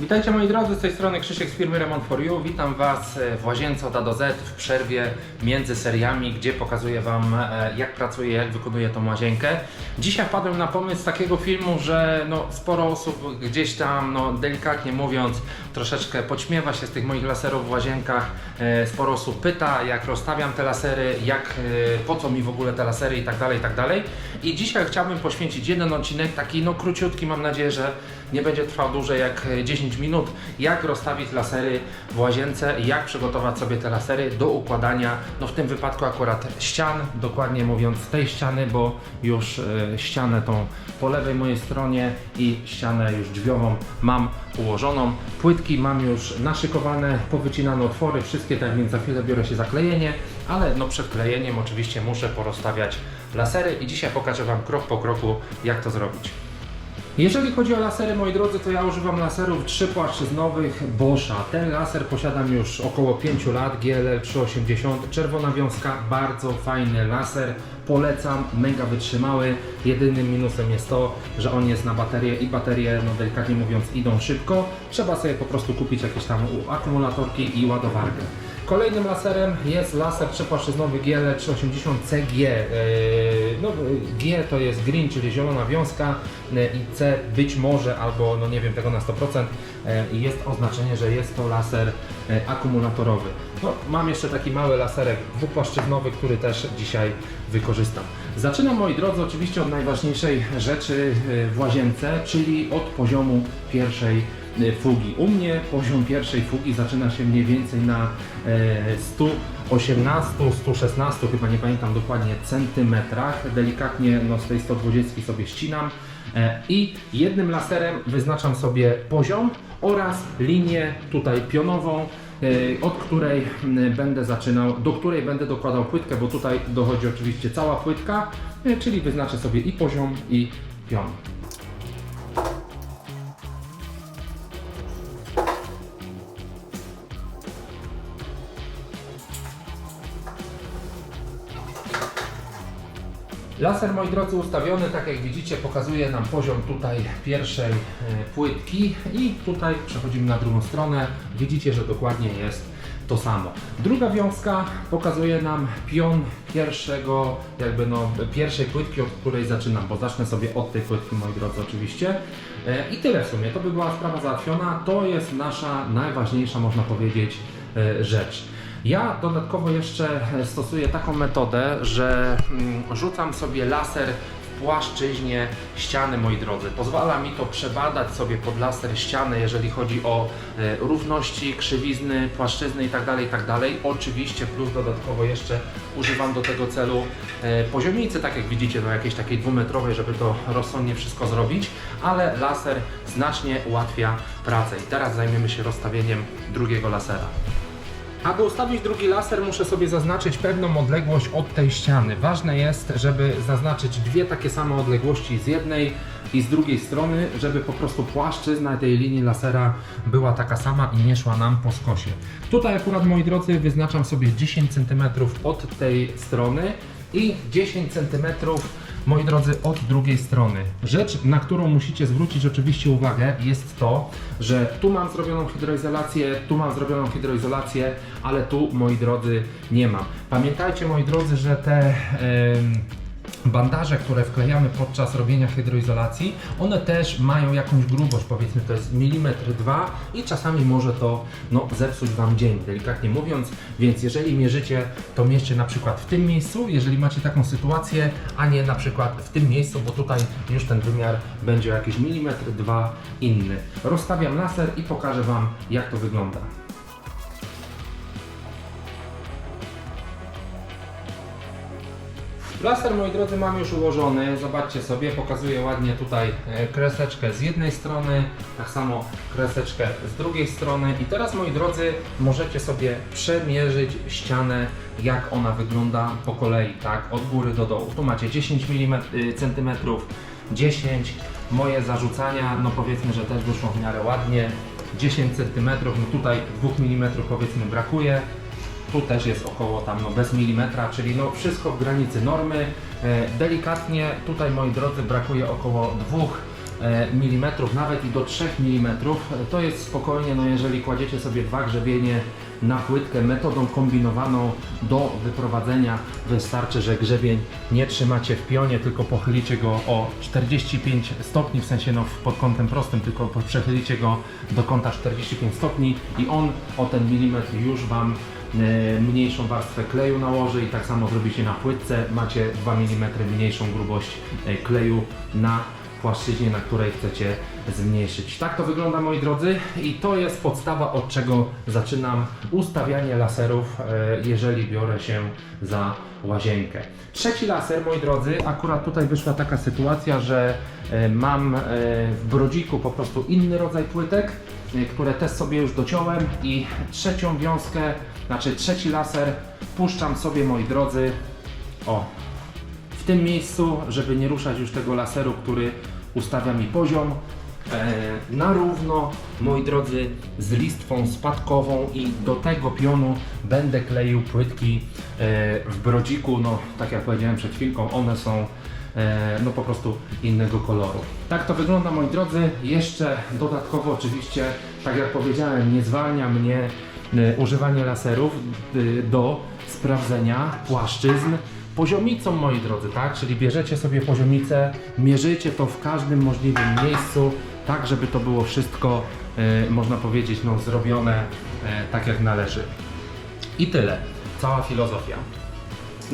Witajcie moi drodzy, z tej strony Krzysiek z firmy Remont for You. Witam Was e, w łazience od A do Z w przerwie między seriami, gdzie pokazuję Wam e, jak pracuję, jak wykonuję tą łazienkę. Dzisiaj wpadłem na pomysł takiego filmu, że no, sporo osób gdzieś tam, no, delikatnie mówiąc, troszeczkę podśmiewa się z tych moich laserów w łazienkach. E, Sporo osób pyta, jak rozstawiam te lasery, jak, po co mi w ogóle te lasery i tak dalej, i tak dalej. I dzisiaj chciałbym poświęcić jeden odcinek, taki no króciutki, mam nadzieję, że nie będzie trwał dłużej jak e, 10 minut, jak rozstawić lasery w łazience, jak przygotować sobie te lasery do układania, no w tym wypadku akurat ścian, dokładnie mówiąc tej ściany, bo już e, ścianę tą po lewej mojej stronie i ścianę już drzwiową mam ułożoną. Płytki mam już naszykowane, powycinane otwory, wszystkie tak więc za chwilę biorę się za klejenie, ale no przed klejeniem oczywiście muszę porozstawiać lasery i dzisiaj pokażę Wam krok po kroku jak to zrobić. Jeżeli chodzi o lasery, moi drodzy, to ja używam laserów trzypłaszczyznowych Boscha. Ten laser posiadam już około 5 lat, GLL 380, czerwona wiązka, bardzo fajny laser, polecam, mega wytrzymały. Jedynym minusem jest to, że on jest na baterię i baterie, no delikatnie mówiąc, idą szybko. Trzeba sobie po prostu kupić jakieś tam akumulatorki i ładowarkę. Kolejnym laserem jest laser trzepłaszczyznowy GL 380 CG. Yy, No, G to jest green, czyli zielona wiązka yy, i C być może, albo no nie wiem tego na 100%, yy, jest oznaczenie, że jest to laser akumulatorowy. No, mam jeszcze taki mały laserek dwupłaszczyznowy, który też dzisiaj wykorzystam. Zaczynam moi drodzy oczywiście od najważniejszej rzeczy yy, w łazience, czyli od poziomu pierwszej y, fugi. U mnie poziom pierwszej fugi zaczyna się mniej więcej na e, 118, 116, chyba nie pamiętam dokładnie, centymetrach. Delikatnie no, z tej 120 sobie ścinam e, i jednym laserem wyznaczam sobie poziom oraz linię tutaj pionową, e, od której będę zaczynał, do której będę dokładał płytkę, bo tutaj dochodzi oczywiście cała płytka, e, czyli wyznaczę sobie i poziom i pion. Laser, moi drodzy, ustawiony, tak jak widzicie, pokazuje nam poziom tutaj pierwszej e, płytki i tutaj przechodzimy na drugą stronę. Widzicie, że dokładnie jest to samo. Druga wiązka pokazuje nam pion pierwszego, jakby no, pierwszej płytki, od której zaczynam, bo zacznę sobie od tej płytki, moi drodzy, oczywiście. E, I tyle w sumie, to by była sprawa załatwiona. To jest nasza najważniejsza, można powiedzieć, e, rzecz. Ja dodatkowo jeszcze stosuję taką metodę, że mm, rzucam sobie laser płaszczyźnie ściany, moi drodzy. Pozwala mi to przebadać sobie pod laser ścianę, jeżeli chodzi o e, równości, krzywizny, płaszczyzny itd., itd. Oczywiście plus dodatkowo jeszcze używam do tego celu e, poziomicy, tak jak widzicie, no jakiejś takiej dwumetrowej, żeby to rozsądnie wszystko zrobić, ale laser znacznie ułatwia pracę. I teraz zajmiemy się rozstawieniem drugiego lasera. Aby ustawić drugi laser, muszę sobie zaznaczyć pewną odległość od tej ściany. Ważne jest, żeby zaznaczyć dwie takie same odległości z jednej i z drugiej strony, żeby po prostu płaszczyzna tej linii lasera była taka sama i nie szła nam po skosie. Tutaj akurat, moi drodzy, wyznaczam sobie 10 cm od tej strony i 10 cm moi drodzy, od drugiej strony. Rzecz, na którą musicie zwrócić oczywiście uwagę, jest to, że tu mam zrobioną hydroizolację, tu mam zrobioną hydroizolację, ale tu, moi drodzy, nie mam. Pamiętajcie, moi drodzy, że te. em, Bandaże, które wklejamy podczas robienia hydroizolacji, one też mają jakąś grubość, powiedzmy to jest milimetr dwa i czasami może to no, zepsuć Wam dzień, delikatnie mówiąc, więc jeżeli mierzycie, to mierzcie na przykład w tym miejscu, jeżeli macie taką sytuację, a nie na przykład w tym miejscu, bo tutaj już ten wymiar będzie jakiś milimetr dwa inny. Rozstawiam laser i pokażę Wam jak to wygląda. Laser, moi drodzy, mam już ułożony. Zobaczcie sobie, pokazuję ładnie tutaj e, kreseczkę z jednej strony, tak samo kreseczkę z drugiej strony. I teraz, moi drodzy, możecie sobie przemierzyć ścianę, jak ona wygląda po kolei, tak, od góry do dołu. Tu macie 10 mm, cm, 10 Moje zarzucania, no powiedzmy, że też wyszło w miarę ładnie. 10 cm, no tutaj 2 mm powiedzmy brakuje. Tu też jest około tam no bez milimetra, czyli no wszystko w granicy normy. E, delikatnie tutaj moi drodzy brakuje około 2 e, mm, nawet i do 3 mm. To jest spokojnie, no jeżeli kładziecie sobie dwa grzebienie na płytkę metodą kombinowaną do wyprowadzenia, wystarczy, że grzebień nie trzymacie w pionie, tylko pochylicie go o 45 stopni, w sensie no pod kątem prostym, tylko przechylicie go do kąta 45 stopni i on o ten milimetr już Wam e, mniejszą warstwę kleju nałoży i tak samo zrobicie na płytce, macie 2 mm mniejszą grubość e, kleju na płaszczyźnie, na której chcecie zmniejszyć. Tak to wygląda moi drodzy i to jest podstawa od czego zaczynam ustawianie laserów, e, jeżeli biorę się za łazienkę. Trzeci laser moi drodzy, akurat tutaj wyszła taka sytuacja, że e, mam e, w brodziku po prostu inny rodzaj płytek, e, które też sobie już dociąłem i trzecią wiązkę, znaczy trzeci laser puszczam sobie moi drodzy o w tym miejscu, żeby nie ruszać już tego laseru, który ustawia mi poziom. E, na równo, moi drodzy, z listwą spadkową i do tego pionu będę kleił płytki e, w brodziku, no tak jak powiedziałem przed chwilką, one są e, no po prostu innego koloru. Tak to wygląda moi drodzy, jeszcze dodatkowo oczywiście, tak jak powiedziałem, nie zwalnia mnie używanie laserów do sprawdzenia płaszczyzn poziomicą, moi drodzy, tak? Czyli bierzecie sobie poziomicę, mierzycie to w każdym możliwym miejscu, tak żeby to było wszystko, e, można powiedzieć, no, zrobione e, tak jak należy. I tyle. Cała filozofia.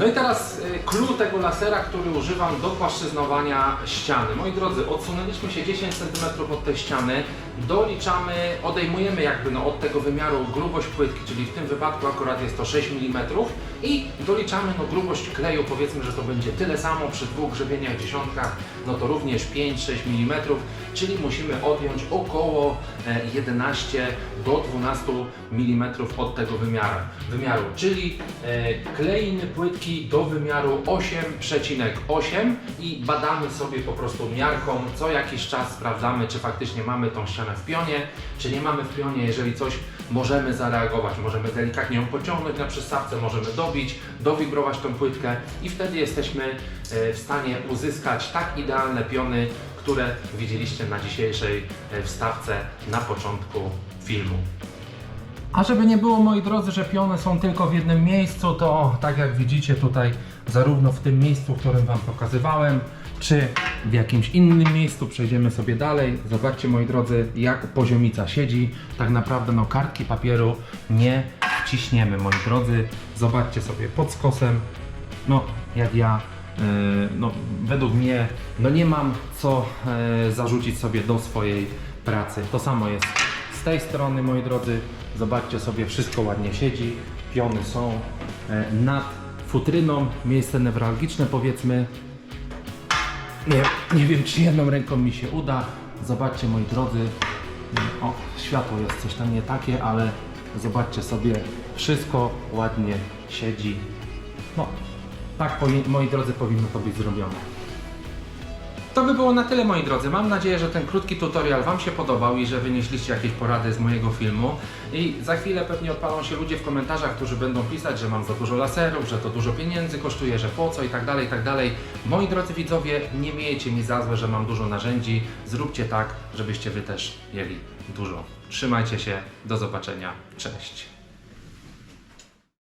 No i teraz y, clue tego lasera, który używam do płaszczyznowania ściany. Moi drodzy, odsunęliśmy się 10 cm od tej ściany, doliczamy, odejmujemy jakby no, od tego wymiaru grubość płytki, czyli w tym wypadku akurat jest to 6 mm i doliczamy no, grubość kleju, powiedzmy, że to będzie tyle samo przy dwóch grzebieniach dziesiątkach, no to również 5-6 mm, czyli musimy odjąć około e, 11 do 12 mm od tego wymiaru, wymiaru. Czyli e, kleimy do wymiaru 8,8 i badamy sobie po prostu miarką, co jakiś czas sprawdzamy, czy faktycznie mamy tą ścianę w pionie, czy nie mamy w pionie, jeżeli coś możemy zareagować, możemy delikatnie ją pociągnąć na przystawce, możemy dobić, dowibrować tą płytkę i wtedy jesteśmy e, w stanie uzyskać tak idealne piony, które widzieliście na dzisiejszej e, wstawce na początku filmu. A żeby nie było moi drodzy, że piony są tylko w jednym miejscu, to tak jak widzicie tutaj, zarówno w tym miejscu, w którym Wam pokazywałem, czy w jakimś innym miejscu, przejdziemy sobie dalej. Zobaczcie moi drodzy, jak poziomica siedzi. Tak naprawdę no kartki papieru nie wciśniemy moi drodzy. Zobaczcie sobie pod skosem, no jak ja Yy, no, według mnie no nie mam co e, zarzucić sobie do swojej pracy. To samo jest z tej strony, moi drodzy. Zobaczcie sobie, wszystko ładnie siedzi. Piony są e, nad futryną, miejsce newralgiczne powiedzmy. Nie, nie wiem, czy jedną ręką mi się uda. Zobaczcie, moi drodzy. O, światło jest coś tam nie takie, ale zobaczcie sobie, wszystko ładnie siedzi. No, tak, moi drodzy, powinno to być zrobione. To by było na tyle, moi drodzy. Mam nadzieję, że ten krótki tutorial Wam się podobał i że wynieśliście jakieś porady z mojego filmu. I za chwilę pewnie odpalą się ludzie w komentarzach, którzy będą pisać, że mam za dużo laserów, że to dużo pieniędzy kosztuje, że po co i tak dalej, i tak dalej. Moi drodzy widzowie, nie miejcie mi za złe, że mam dużo narzędzi. Zróbcie tak, żebyście Wy też mieli dużo. Trzymajcie się, do zobaczenia, cześć.